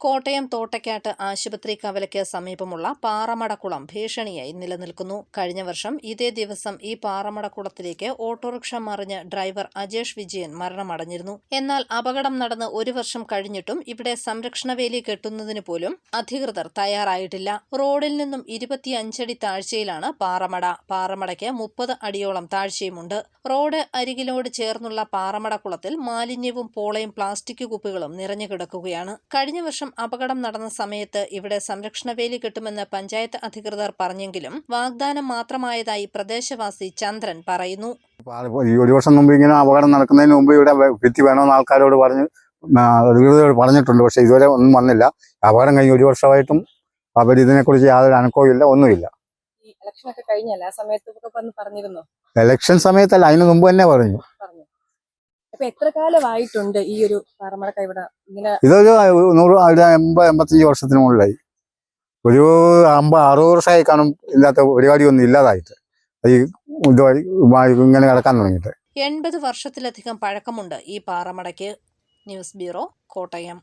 കോട്ടയം തോട്ടയ്ക്കാട്ട് ആശുപത്രി കവലയ്ക്ക് സമീപമുള്ള പാറമടക്കുളം ഭീഷണിയായി നിലനിൽക്കുന്നു. കഴിഞ്ഞ വർഷം ഇതേ ദിവസം ഈ പാറമടക്കുളത്തിലേക്ക് ഓട്ടോറിക്ഷ മറിഞ്ഞ് ഡ്രൈവർ അജേഷ് വിജയൻ മരണമടഞ്ഞിരുന്നു. എന്നാൽ അപകടം നടന്ന് ഒരു വർഷം കഴിഞ്ഞിട്ടും ഇവിടെ സംരക്ഷണവേലി കെട്ടുന്നതിന് പോലും അധികൃതർ തയ്യാറായിട്ടില്ല. റോഡിൽ നിന്നും ഇരുപത്തിയഞ്ചടി താഴ്ചയിലാണ് പാറമട. പാറമടയ്ക്ക് മുപ്പത് അടിയോളം താഴ്ചയുമുണ്ട്. റോഡ് അരികിലോട് ചേർന്നുള്ള പാറമടക്കുളത്തിൽ മാലിന്യവും പോളയും പ്ലാസ്റ്റിക് കുപ്പികളും നിറഞ്ഞു കിടക്കുകയാണ്. കഴിഞ്ഞ വർഷം അപകടം നടന്ന സമയത്ത് ഇവിടെ സംരക്ഷണ വേലി കിട്ടുമെന്ന് പഞ്ചായത്ത് അധികൃതർ പറഞ്ഞെങ്കിലും വാഗ്ദാനം മാത്രമായതായി പ്രദേശവാസി ചന്ദ്രൻ പറയുന്നു. ഈ ഒരു വർഷം മുമ്പ് ഇങ്ങനെ അപകടം നടക്കുന്നതിന് മുമ്പ് ഇവിടെ ഭിത്തി വേണമെന്ന് ആൾക്കാരോട് പറഞ്ഞു അധികൃതരോട് പറഞ്ഞിട്ടുണ്ട്. പക്ഷേ ഇതുവരെ ഒന്നും വന്നില്ല. അപകടം കഴിഞ്ഞ് ഒരു വർഷമായിട്ടും അവർ ഇതിനെക്കുറിച്ച് യാതൊരു അനക്കവും ഇല്ല ഒന്നുമില്ല. ഇലക്ഷൻ സമയത്ത് പറഞ്ഞിരുന്നോ? സമയത്തല്ല അതിന് മുമ്പ് തന്നെ പറഞ്ഞു. അപ്പൊ എത്ര കാലമായിട്ടുണ്ട് ഈ ഒരു പാറമടക്ക ഇവിടെ ഇങ്ങനെ ഇതൊരു നൂറ് ഒരു എൺപത് എൺപത്തഞ്ച് വർഷത്തിന് മുകളിലായി. ഒരു അമ്പത് അറുപത് വർഷമായി കാണും ഇല്ലാത്ത പരിപാടി ഒന്നും ഇല്ലാതായിട്ട്. ഈ ഇങ്ങനെ കിടക്കാൻ തുടങ്ങിയിട്ട്. എൺപത് വർഷത്തിലധികം പഴക്കമുണ്ട് ഈ പാറമടയ്ക്ക് ന്യൂസ് ബ്യൂറോ കോട്ടയം.